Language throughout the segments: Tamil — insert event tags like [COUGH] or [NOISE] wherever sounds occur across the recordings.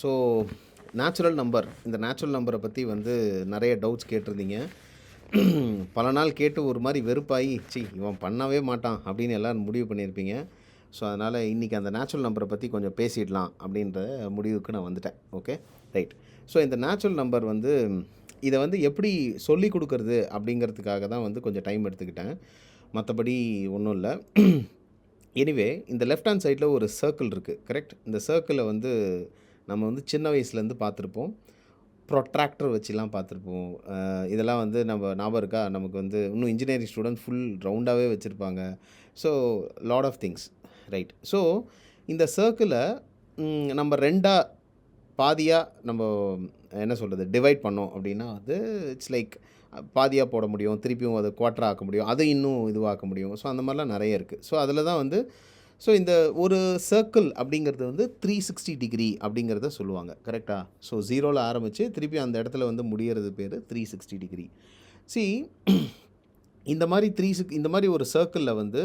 ஸோ நேச்சுரல் நம்பர் இந்த நேச்சுரல் நம்பரை பற்றி வந்து நிறைய டவுட்ஸ் கேட்டிருந்தீங்க. [CLEARS THROAT] பல நாள் கேட்டு ஒரு மாதிரி வெறுப்பாகி சி இவன் பண்ணவே மாட்டான் அப்படின்னு எல்லோரும் முடிவு பண்ணியிருப்பீங்க. ஸோ அதனால் இன்றைக்கி அந்த நேச்சுரல் நம்பரை பற்றி கொஞ்சம் பேசிடலாம் அப்படின்ற முடிவுக்கு நான் வந்துட்டேன். ஓகே ரைட் ஸோ இந்த நேச்சுரல் நம்பர் வந்து இதை வந்து எப்படி சொல்லி கொடுக்கறது அப்படிங்கிறதுக்காக தான் வந்து கொஞ்சம் டைம் எடுத்துக்கிட்டேன். மற்றபடி ஒன்றும் இல்லை. எனிவே இந்த லெஃப்ட் ஹேண்ட் சைடில் ஒரு சர்க்கிள் இருக்குது கரெக்ட் இந்த சர்க்கிளை வந்து நம்ம வந்து சின்ன வயசுலேருந்து பார்த்துருப்போம். ப்ரொட்ராக்டர் வச்சுலாம் பார்த்துருப்போம். இதெல்லாம் வந்து நம்ம ஞாபகம் இருக்கா? நமக்கு வந்து இன்னும் இன்ஜினியரிங் ஸ்டூடெண்ட் ஃபுல் ரவுண்டாகவே வச்சுருப்பாங்க. So lot of things right so இந்த சர்க்கிளை நம்ம ரெண்டாக பாதியாக நம்ம என்ன சொல்கிறது டிவைட் பண்ணோம் அப்படின்னா வந்து இட்ஸ் லைக் பாதியாக போட முடியும் திருப்பியும் அதை குவார்ட்டர் ஆக்க முடியும் அதை இன்னும் இதுவாக்க முடியும். ஸோ அந்த மாதிரிலாம் நிறைய இருக்குது ஸோ அதில் தான் வந்து ஸோ இந்த ஒரு சர்க்கிள் அப்படிங்கிறது வந்து த்ரீ சிக்ஸ்டி டிகிரி அப்படிங்கிறத சொல்லுவாங்க. கரெக்டாக ஸோ ஜீரோவில் ஆரம்பித்து திருப்பி அந்த இடத்துல வந்து முடிகிறது பேர் த்ரீ சிக்ஸ்டி டிகிரி சி இந்த மாதிரி த்ரீ சிக் இந்த மாதிரி ஒரு சர்க்கிளில் வந்து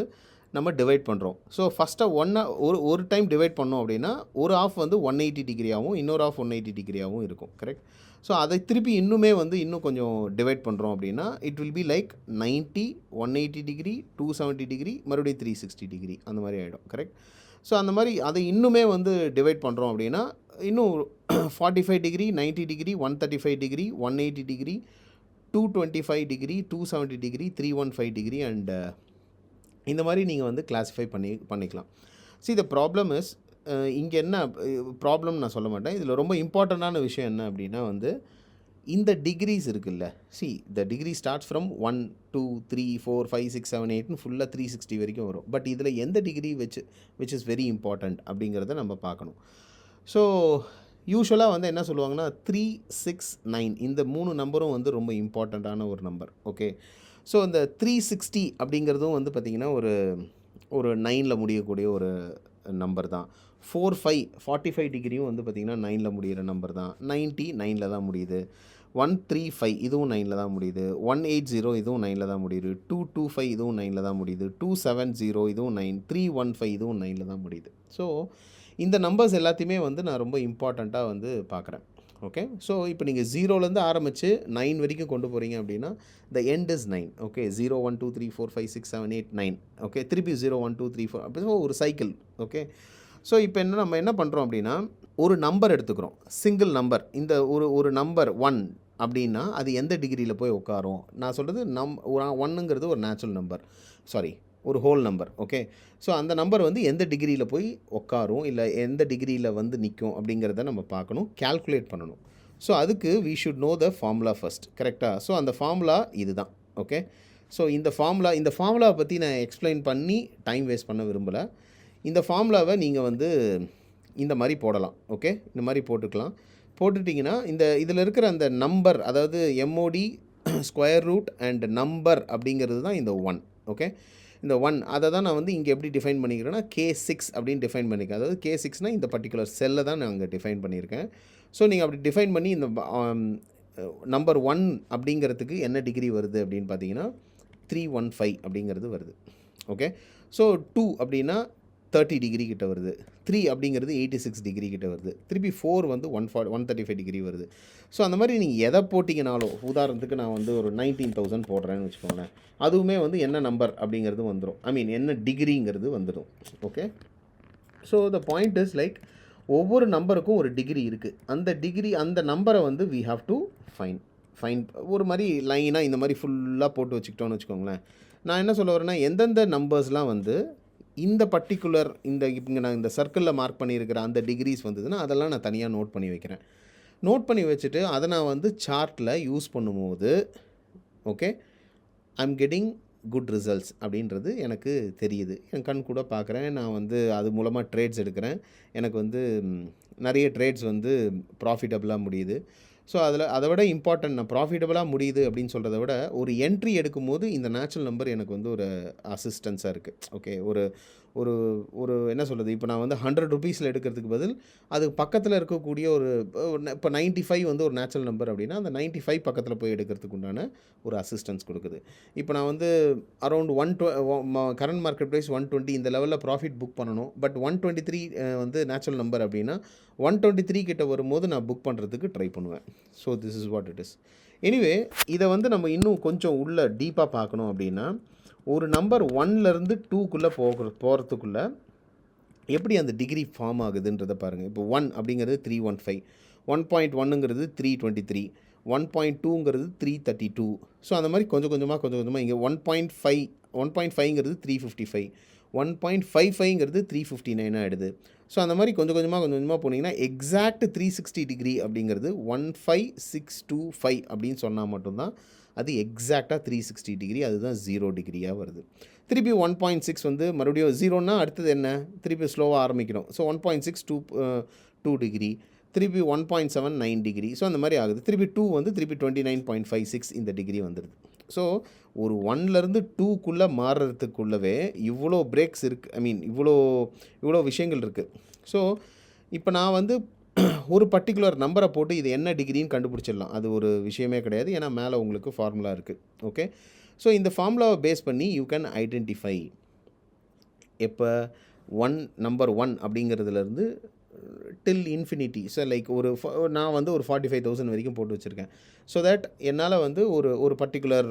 நம்ம டிவைட் பண்ணுறோம் ஸோ ஃபஸ்ட்டாக ஒன்னாக ஒரு ஒரு டைம் டிவைட் பண்ணோம் அப்படின்னா ஒரு ஆஃப் வந்து ஒன் எயிட்டி டிகிரியாகவும் இன்னொரு ஆஃப் ஒன் எயிட்டி டிகிரியாகவும் இருக்கும். கரெக்ட் ஸோ அதை திருப்பி இன்னுமே வந்து இன்னும் கொஞ்சம் டிவைட் பண்ணுறோம் அப்படின்னா it will be like ninety one eighty degree two seventy degree மறுபடியும் த்ரீ சிக்ஸ்டி டிகிரி அந்த மாதிரி ஆகிடும் கரெக்ட் ஸோ அந்த மாதிரி அதை இன்னுமே வந்து டிவைட் பண்ணுறோம் அப்படின்னா இன்னும் forty five degree ninety degree one thirty five degree one eighty degree two twenty five degree two seventy degree three one five degree and இந்த மாதிரி நீங்கள் வந்து கிளாஸிஃபை பண்ணி பண்ணிக்கலாம். ஸோ இந்த ப்ராப்ளம் இஸ் இங்கே என்ன ப்ராப்ளம் நான் சொல்ல மாட்டேன். இதில் ரொம்ப இம்பார்ட்டண்ட்டான விஷயம் என்ன அப்படின்னா வந்து இந்த டிகிரிஸ் இருக்குல்ல see the degree starts from one two three four five six seven எயிட்னு ஃபுல்லாக த்ரீ சிக்ஸ்டி வரைக்கும் வரும். பட் இதில் எந்த டிகிரி வச்சு விச் இஸ் வெரி இம்பார்ட்டண்ட் அப்படிங்கிறத நம்ம பார்க்கணும். ஸோ யூஸ்வலாக வந்து என்ன சொல்லுவாங்கன்னா த்ரீ சிக்ஸ் நைன் இந்த மூணு நம்பரும் வந்து ரொம்ப இம்பார்ட்டண்ட்டான ஒரு நம்பர் ஓகே ஸோ இந்த த்ரீ சிக்ஸ்டி அப்படிங்கிறதும் வந்து பார்த்திங்கன்னா ஒரு ஒரு நைனில் முடியக்கூடிய ஒரு நம்பர் தான். ஃபோர் ஃபைவ் ஃபார்ட்டி ஃபைவ் டிகிரியும் வந்து பார்த்திங்கன்னா நைனில் முடிகிற நம்பர் தான். நைன்ட்டி நைனில் தான் முடியுது. ஒன் த்ரீ ஃபைவ் இதுவும் நைனில் தான் முடியுது. ஒன் எயிட் ஜீரோ இதுவும் நைனில் தான் முடியுது. டூ டூ ஃபைவ் இதுவும் நைனில் தான் முடியுது. டூ செவன் ஜீரோ இதுவும் நைன் த்ரீ ஒன் ஃபைவ் இதுவும் நைனில் தான் முடியுது. ஸோ இந்த நம்பர்ஸ் எல்லாத்தையுமே வந்து நான் ரொம்ப இம்பார்ட்டண்ட்டாக வந்து பார்க்குறேன். ஓகே ஸோ இப்போ நீங்கள் ஜீரோலேருந்து ஆரம்பித்து நைன் வரைக்கும் கொண்டு போகிறீங்க அப்படின்னா the end is nine okay zero one two three four five six seven eight nine okay திருப்பி zero one two three four அப்படி ஒரு சைக்கிள் ஓகே ஸோ இப்போ என்ன நம்ம என்ன பண்ணுறோம் அப்படின்னா ஒரு நம்பர் எடுத்துக்கிறோம். சிங்கிள் நம்பர் இந்த ஒரு ஒரு நம்பர் ஒன் அப்படின்னா அது எந்த டிகிரியில் போய் உட்காரும்? நான் சொல்கிறது நம் ஒன்னுங்கிறது ஒரு நேச்சுரல் நம்பர் சாரி ஒரு ஹோல் நம்பர் ஓகே ஸோ அந்த நம்பர் வந்து எந்த டிகிரியில் போய் உட்காரும் இல்லை எந்த டிகிரியில் வந்து நிற்கும் அப்படிங்கிறத நம்ம பார்க்கணும் கால்குலேட் பண்ணணும். ஸோ அதுக்கு we should know the formula first கரெக்டாக ஸோ அந்த ஃபார்முலா இதுதான் ஓகே ஸோ இந்த ஃபார்முலா இந்த ஃபார்முலாவை பற்றி நான் எக்ஸ்பிளைன் பண்ணி டைம் வேஸ்ட் பண்ண விரும்பலை. இந்த ஃபார்முலாவை நீங்கள் வந்து இந்த மாதிரி போடலாம் ஓகே இந்த மாதிரி போட்டுக்கலாம். போட்டுட்டிங்கன்னா இந்த இதில் இருக்கிற அந்த நம்பர் அதாவது MOD square root and number அப்படிங்கிறது தான் இந்த ஒன் ஓகே இந்த ஒன் அதை தான் நான் வந்து இங்கே எப்படி டிஃபைன் பண்ணிக்கிறேன்னா கே சிக்ஸ் அப்படின்னு டிஃபைன் பண்ணியிருக்கேன் அதாவது கே சிக்ஸ்னால் இந்த பர்டிகுலர் செல்லை தான் நான் அங்கே டிஃபைன் பண்ணியிருக்கேன். ஸோ நீங்கள் அப்படி டிஃபைன் பண்ணி இந்த um, நம்பர் ஒன் அப்படிங்கிறதுக்கு என்ன டிகிரி வருது அப்படின்னு பார்த்தீங்கன்னா த்ரீ ஒன் ஃபைவ் அப்படிங்கிறது வருது. ஓகே ஸோ டூ அப்படின்னா தேர்ட்டி டிகிரி கிட்ட வருது. த்ரீ அப்படிங்கிறது எயிட்டி சிக்ஸ் டிகிரி கிட்ட வருது. திருப்பி ஃபோர் வந்து ஒன் ஃபா ஒன் தேர்ட்டி ஃபைவ் டிகிரி வருது. ஸோ அந்த மாதிரி நீங்கள் எதை போட்டிங்கனாலும் உதாரணத்துக்கு நான் வந்து ஒரு நைன்டீன் தௌசண்ட் போடுறேன்னு வச்சுக்கோங்களேன். அதுவுமே வந்து என்ன நம்பர் அப்படிங்கிறது வந்துடும் ஐ மீன் என்ன டிகிரிங்கிறது வந்துடும் okay so the point is like ஒவ்வொரு நம்பருக்கும் ஒரு டிகிரி இருக்குது அந்த டிகிரி அந்த நம்பரை வந்து we have to fine fine ஒரு மாதிரி லைனாக இந்த மாதிரி ஃபுல்லாக போட்டு வச்சுக்கிட்டோன்னு வச்சுக்கோங்களேன். நான் என்ன சொல்ல வரேன்னா எந்தெந்த நம்பர்ஸ்லாம் வந்து இந்த பர்டிகுலர் இந்த இங்கே நான் இந்த சர்க்கிளில் மார்க் பண்ணியிருக்கிற அந்த டிகிரிஸ் வந்ததுன்னா அதெல்லாம் நான் தனியாக நோட் பண்ணி வைக்கிறேன். நோட் பண்ணி வச்சுட்டு அதை நான் வந்து சார்ட்டில் யூஸ் பண்ணும்போது okay I am getting good results அப்படின்றது எனக்கு தெரியுது. என் கண் கூட பார்க்குறேன். நான் வந்து அது மூலமாக ட்ரேட்ஸ் எடுக்கிறேன். எனக்கு வந்து நிறைய ட்ரேட்ஸ் வந்து ப்ராஃபிட்டபுளாக முடியுது. ஸோ அதில் அதை விட இம்பார்ட்டன்ட் நான் ப்ராஃபிட்டபுளாக முடியுது அப்படின்னு சொல்கிறத விட ஒரு என்ட்ரி எடுக்கும்போது இந்த நேச்சுரல் நம்பர் எனக்கு வந்து ஒரு அசிஸ்டன்ஸாக இருக்குது ஓகே ஒரு ஒரு ஒரு என்ன சொல்கிறது இப்போ நான் வந்து ஹண்ட்ரட் ருபீஸில் எடுக்கிறதுக்கு பதில் அது பக்கத்தில் இருக்கக்கூடிய ஒரு இப்போ நைன்ட்டி ஃபைவ் வந்து ஒரு நேச்சுரல் நம்பர் அப்படின்னா அந்த நைன்ட்டி ஃபைவ் பக்கத்தில் போய் எடுக்கிறதுக்கு உண்டான ஒரு அசிஸ்டன்ஸ் கொடுக்குது. இப்போ நான் வந்து around one டுவ current market price one twenty இந்த லெவலில் ப்ராஃபிட் புக் பண்ணணும். பட் ஒன் டுவெண்ட்டி த்ரீ வந்து நேச்சுரல் நம்பர் அப்படின்னா ஒன் டுவெண்ட்டி த்ரீ கிட்ட வரும்போது நான் புக் பண்ணுறதுக்கு ட்ரை பண்ணுவேன். So this is what it is anyway இதை வந்து நம்ம இன்னும் கொஞ்சம் உள்ள டீப்பாக பார்க்கணும் அப்படின்னா ஒரு நம்பர் ஒன்லேருந்து டூக்குள்ளே போகிற போகிறதுக்குள்ளே எப்படி அந்த டிகிரி ஃபார்ம் ஆகுதுன்றதை பாருங்கள் இப்போ ஒன் அப்படிங்கிறது three one five one point ஒன்னுங்கிறது three twenty three one point டூங்கிறது three thirty two so அந்த மாதிரி கொஞ்சம் கொஞ்சமாக கொஞ்சம் கொஞ்சமாக இங்கே one point five one point ஃபைவ்ங்கிறது three fifty five one point five ஃபைவ்ங்கிறது three fifty nine ஆகிடுது ஸோ அந்த மாதிரி கொஞ்சம் கொஞ்சமாக கொஞ்சம் கொஞ்சமாக போனீங்கன்னா எக்ஸாக்ட் த்ரீ சிக்ஸ்டி டிகிரி அப்படிங்கிறது one five six two five அப்படின்னு சொன்னால் மட்டும்தான் அது எக்ஸாக்டாக த்ரீ சிக்ஸ்டி டிகிரி அதுதான் ஜீரோ டிகிரியாக வருது. திருப்பி ஒன் பாயிண்ட் சிக்ஸ் வந்து மறுபடியும் ஜீரோன்னா அடுத்தது என்ன? திருப்பி ஸ்லோவாக ஆரம்பிக்கணும் so one point six two two degree திருப்பி one point seven nine degree so அந்த மாதிரி ஆகுது. திருப்பி டூ வந்து திருப்பி twenty nine point five six இந்த டிகிரி வந்துடுது ஸோ ஒரு ஒன்லேருந்து டூக்குள்ளே மாறுறதுக்குள்ளவே இவ்வளோ பிரேக்ஸ் இருக்குது ஐ மீன் இவ்வளோ இவ்வளோ விஷயங்கள் இருக்குது ஸோ இப்போ நான் வந்து [CLEARS THROAT] ஒரு பர்டிகுலர் நம்பரை போட்டு இது என்ன டிகிரின்னு கண்டுபிடிச்சிடலாம். அது ஒரு விஷயமே கிடையாது. ஏன்னா மேலே உங்களுக்கு ஃபார்முலா இருக்குது ஓகே ஸோ இந்த ஃபார்முலாவை பேஸ் பண்ணி யூ கேன் ஐடென்டிஃபை எப்போ ஒன் நம்பர் ஒன் அப்படிங்கிறதுலேருந்து டில் இன்ஃபினிட்டி ஸோ லைக் ஒரு நான் வந்து ஒரு ஃபார்ட்டி ஃபைவ் தௌசண்ட் வரைக்கும் போட்டு வச்சுருக்கேன். ஸோ தட் என்னால் வந்து ஒரு ஒரு பர்டிகுலர்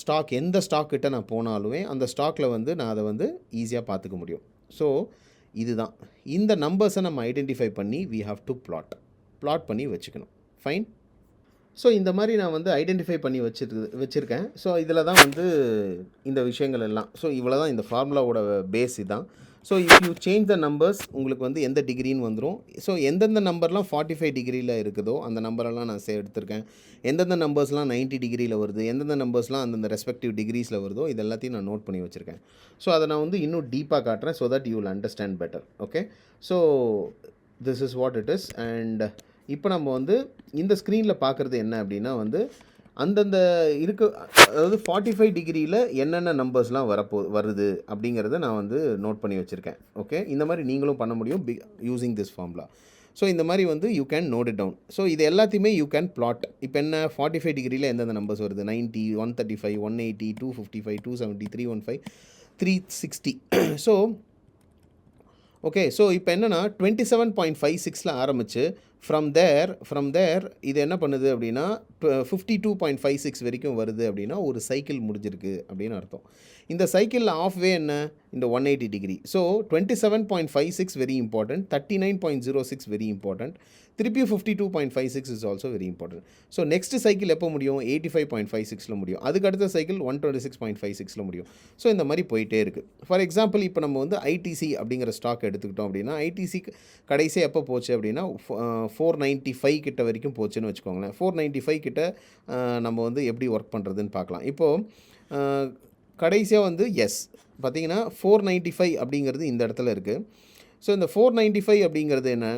ஸ்டாக் எந்த ஸ்டாக் கிட்ட நான் போனாலுமே அந்த ஸ்டாக்கில் வந்து நான் அதை வந்து ஈஸியாக பார்த்துக்க முடியும். ஸோ இதுதான். இந்த நம்பர்ஸை நம்ம ஐடென்டிஃபை பண்ணி we have to plot plot பண்ணி வச்சுக்கணும். ஃபைன் ஸோ இந்த மாதிரி நான் வந்து ஐடென்டிஃபை பண்ணி வச்சிருக்கு வச்சுருக்கேன். ஸோ இதில் தான் வந்து இந்த விஷயங்கள் எல்லாம். ஸோ இவ்வளோ தான் இந்த ஃபார்முலாவோட பேஸ் இதான். So if you change the numbers உங்களுக்கு வந்து எந்த டிகிரின்னு வந்துடும் ஸோ எந்தெந்த நம்பர்லாம் ஃபார்ட்டி ஃபைவ் டிகிரியில் இருக்குதோ அந்த நம்பரெல்லாம் நான் சே எடுத்திருக்கேன். எந்தெந்த நம்பர்ஸ்லாம் 90 டிகிரியில் வருது எந்தெந்த நம்பர்ஸ்லாம் அந்தந்த ரெஸ்பெக்டிவ் டிகிரிஸில் வருதோ இது எல்லாத்தையும் நான் நோட் பண்ணி வச்சுருக்கேன். ஸோ அதை நான் வந்து இன்னும் டீப்பாக காட்டுறேன் so that you will understand better okay so this is what it is and இப்போ நம்ம வந்து இந்த ஸ்க்ரீனில் பார்க்குறது என்ன அப்படின்னா வந்து அந்தந்த இருக்க அதாவது ஃபார்ட்டி ஃபைவ் டிகிரியில் என்னென்ன நம்பர்ஸ்லாம் வரப்போ வருது அப்படிங்கிறத நான் வந்து நோட் பண்ணி வச்சுருக்கேன். ஓகே இந்த மாதிரி நீங்களும் பண்ண முடியும் by using this formula so இந்த மாதிரி வந்து you can note it down so இது எல்லாத்தையுமே யூ கேன் பிளாட் இப்போ என்ன ஃபார்ட்டி ஃபைவ் டிகிரியில் எந்தெந்த நம்பர்ஸ் வருது? Ninety one thirty five one eighty two fifty five two seventy three one five three sixty so okay so இப்போ என்னென்னா டுவெண்ட்டி செவன் பாயிண்ட் ஃபைவ் சிக்ஸில் ஆரம்பிச்சு ஃப்ரம் தேர் ஃப்ரம் தேர் இது என்ன பண்ணுது அப்படின்னா fifty two point five six வரைக்கும் வருது அப்படின்னா ஒரு சைக்கிள் முடிஞ்சிருக்கு அப்படின்னு அர்த்தம். இந்த சைக்கிளில் ஆஃப் வே என்ன? இந்த one eighty degree so twenty seven point five six very important thirty nine point zero six very important திருப்பி fifty two point five six is also very important so next cycle எப்போ முடியும்? எயிட்டி ஃபைவ் பாயிண்ட் ஃபைவ் சிக்ஸில் முடியும். அதுக்கு அடுத்த cycle one twenty six point five சிக்ஸில் முடியும். ஸோ இந்த மாதிரி போயிட்டே இருக்குது ஃபார் எக்ஸாம்பிள் இப்போ நம்ம வந்து ஐடிசி அப்படிங்கிற ஸ்டாக் எடுத்துக்கிட்டோம் அப்படின்னா ஐடிசி கடைசி எப்போ போச்சு அப்படின்னா ஃபோர் நைன்ட்டி ஃபைவ் கிட்ட வரைக்கும் போச்சுன்னு வச்சுக்கோங்களேன். ஃபோர் நைன்ட்டி ஃபைவ் கிட்ட நம்ம வந்து எப்படி ஒர்க் பண்ணுறதுன்னு பார்க்கலாம். இப்போது கடைசியாக வந்து எஸ் பார்த்தீங்கன்னா ஃபோர் நைன்ட்டி ஃபைவ் அப்படிங்கிறது இந்த இடத்துல இருக்குது ஸோ இந்த ஃபோர் நைன்ட்டி ஃபைவ் அப்படிங்கிறது என்ன?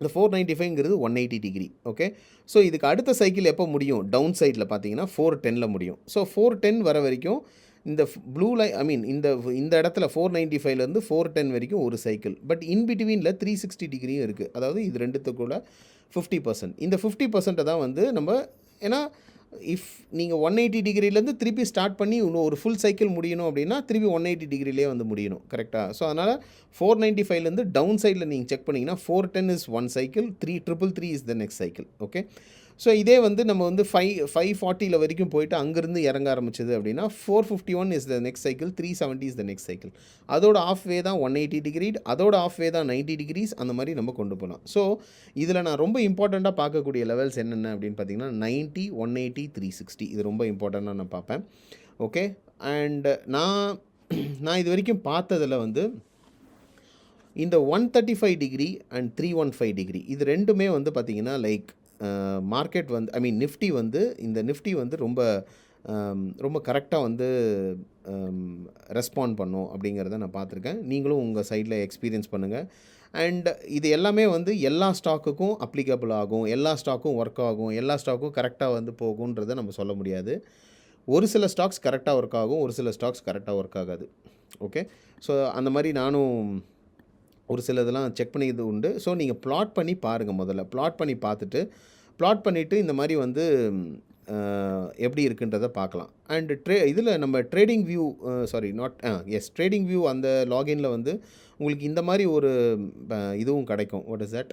இந்த four ninety ஃபைவ்ங்கிறது one eighty degree okay so இதுக்கு அடுத்த சைக்கிள் எப்போ முடியும்? டவுன் சைடில் பார்த்தீங்கன்னா ஃபோர் டெனில் முடியும். ஸோ ஃபோர் டென் வர வரைக்கும் இந்த ப்ளூ லை ஐ மீன் இந்த இந்த இடத்துல ஃபோர் நைன்ட்டி ஃபைவ்லேருந்து ஃபோர் டென் வரைக்கும் ஒரு சைக்கிள் பட் இன் பிட்வீனில் த்ரீ சிக்ஸ்டி டிகிரியும் இருக்குது அதாவது இது ரெண்டுத்துக்குள்ள ஃபிஃப்டி பர்சன்ட் இந்த ஃபிஃப்டி பர்சன்ட்டை தான் வந்து நம்ம ஏன்னா இஃப் நீங்கள் ஒன் எயிட்டி டிகிரிலேருந்து திருப்பி ஸ்டார்ட் பண்ணி இன்னும் ஒரு ஃபுல் சைக்கிள் முடியணும் அப்படின்னா திருப்பி ஒன் எயிட்டி டிகிரிலேயே வந்து முடியணும். கரெக்டாக ஸோ அதனால் ஃபோர் நைன்ட்டி ஃபைவ்லேருந்து டவுன் சைடில் நீங்கள் செக் பண்ணிங்கன்னா four ten is one cycle three triple three is the next cycle okay so இதே வந்து நம்ம வந்து ஃபைவ் ஃபைவ் ஃபார்ட்டியில் வரைக்கும் போயிட்டு அங்கேருந்து இறங்க ஆரம்பிச்சது அப்படின்னா four fifty one is the next cycle three seventy is the next cycle அதோட ஆஃப் வே தான் ஒன் எயிட்டி டிகிரி அதோட ஆஃப் வே தான் நைன்ட்டி டிகிரிஸ் அந்த மாதிரி நம்ம கொண்டு போகலாம். ஸோ இதில் நான் ரொம்ப இம்பார்ட்டண்ட்டாக பார்க்கக்கூடிய லெவல்ஸ் என்னென்ன அப்படின்னு பார்த்தீங்கன்னா ninety one eighty three sixty இது ரொம்ப இம்பார்ட்டண்ட்டாக நான் பார்ப்பேன். ஓகே அண்டு நான் நான் இது வரைக்கும் பார்த்ததில் வந்து இந்த one thirty five degree and three one five degree இது ரெண்டுமே வந்து பார்த்திங்கன்னா லைக் மார்க்கெட் வந்து ஐ மீன் நிஃப்டி வந்து இந்த நிஃப்டி வந்து ரொம்ப ரொம்ப கரெக்டாக வந்து ரெஸ்பாண்ட் பண்ணும் அப்படிங்கிறத நான் பார்த்துருக்கேன். நீங்களும் உங்கள் சைடில் எக்ஸ்பீரியன்ஸ் பண்ணுங்கள் அண்ட் இது எல்லாமே வந்து எல்லா ஸ்டாக்குக்கும் அப்ளிகபிள் ஆகும். எல்லா ஸ்டாக்கும் ஒர்க் ஆகும். எல்லா ஸ்டாக்கும் கரெக்டாக வந்து போகுன்றதை நம்ம சொல்ல முடியாது. ஒரு சில ஸ்டாக்ஸ் கரெக்டாக ஒர்க் ஆகும். ஒரு சில ஸ்டாக்ஸ் கரெக்டாக ஒர்க் ஆகாது. ஓகே? ஸோ அந்த மாதிரி நானும் ஒரு சில இதெல்லாம் செக் பண்ணிக்கிறது உண்டு. ஸோ நீங்கள் ப்ளாட் பண்ணி பாருங்கள் முதல்ல. ப்ளாட் பண்ணி பார்த்துட்டு ப்ளாட் பண்ணிவிட்டு இந்த மாதிரி வந்து எப்படி இருக்குன்றதை பார்க்கலாம். அண்டு ட்ரே இதில் நம்ம trading view sorry not as trading view அந்த லாகின்ல வந்து உங்களுக்கு இந்த மாதிரி ஒரு இதுவும் கிடைக்கும். வாட் இஸ் தட்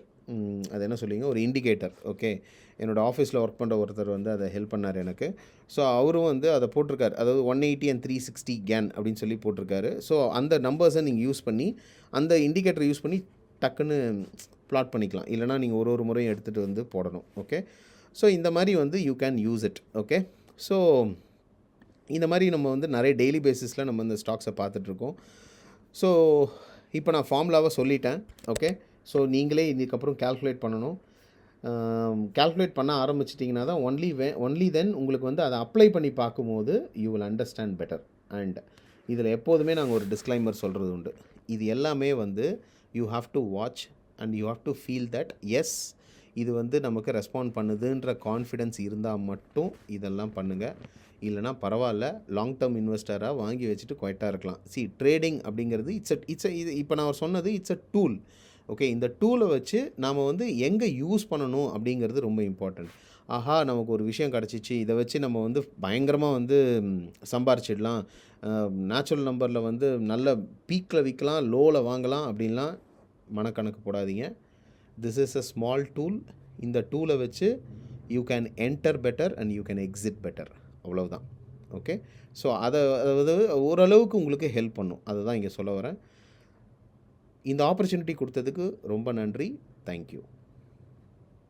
அது என்ன சொல்லுவீங்க ஒரு இண்டிகேட்டர் ஓகே என்னோடய ஆஃபீஸில் ஒர்க் பண்ணுற ஒருத்தர் வந்து அதை ஹெல்ப் பண்ணார் எனக்கு. ஸோ அவரும் வந்து அதை போட்டிருக்காரு. அதாவது one eighty and three sixty can அப்படின்னு சொல்லி போட்டிருக்காரு. ஸோ அந்த நம்பர்ஸை நீங்கள் யூஸ் பண்ணி அந்த இண்டிகேட்டர் யூஸ் பண்ணி டக்குன்னு ப்ளாட் பண்ணிக்கலாம். இல்லைனா நீங்கள் ஒரு ஒரு முறையும் எடுத்துகிட்டு வந்து போடணும் ஓகே ஸோ இந்த மாதிரி வந்து you can use it okay so இந்த மாதிரி நம்ம வந்து நிறைய டெய்லி பேசிஸில் நம்ம இந்த ஸ்டாக்ஸை பார்த்துட்ருக்கோம் ஸோ இப்போ நான் ஃபார்முலாவை சொல்லிட்டேன் ஓகே ஸோ நீங்களே இதுக்கப்புறம் கால்குலேட் பண்ணணும். கால்குலேட் பண்ண ஆரம்பிச்சிட்டிங்கன்னா தான் ஒன்லி வே ஒன்லி தென் உங்களுக்கு வந்து அதை அப்ளை பண்ணி பார்க்கும்போது you will understand better and இதில் எப்போதுமே நாங்கள் ஒரு டிஸ்க்ளைமர் சொல்கிறது உண்டு. இது எல்லாமே வந்து you have to watch and you have to feel that as இது வந்து நமக்கு ரெஸ்பாண்ட் பண்ணுதுன்ற கான்ஃபிடென்ஸ் இருந்தால் மட்டும் இதெல்லாம் பண்ணுங்கள் இல்லைனா பரவாயில்ல லாங் டேர்ம் இன்வெஸ்டராக வாங்கி வச்சுட்டு குவைட்டாக இருக்கலாம். சி ட்ரேடிங் அப்படிங்கிறது இட்ஸ் அ இட்ஸ் இது இப்போ நான் சொன்னது இட்ஸ் அ டூல் ஓகே இந்த டூலை வச்சு நாம் வந்து எங்கே யூஸ் பண்ணணும் அப்படிங்கிறது ரொம்ப இம்பார்ட்டண்ட் ஆஹா நமக்கு ஒரு விஷயம் கிடச்சிச்சு. இதை வச்சு நம்ம வந்து பயங்கரமாக வந்து சம்பாரிச்சிடலாம். நேச்சுரல் நம்பரில் வந்து நல்ல பீக்கில் விற்கலாம் லோவில் வாங்கலாம் அப்படின்லாம் மனக்கணக்கு போடாதீங்க. This is a small tool இந்த டூலை வச்சு you can enter better and you can exit better அவ்வளவுதான். ஓகே ஸோ அதை அதாவது ஓரளவுக்கு உங்களுக்கு ஹெல்ப் பண்ணும். அதை தான் இங்கே சொல்ல வரேன். இந்த ஆப்பர்ச்சுனிட்டி கொடுத்ததுக்கு ரொம்ப நன்றி. தேங்க்யூ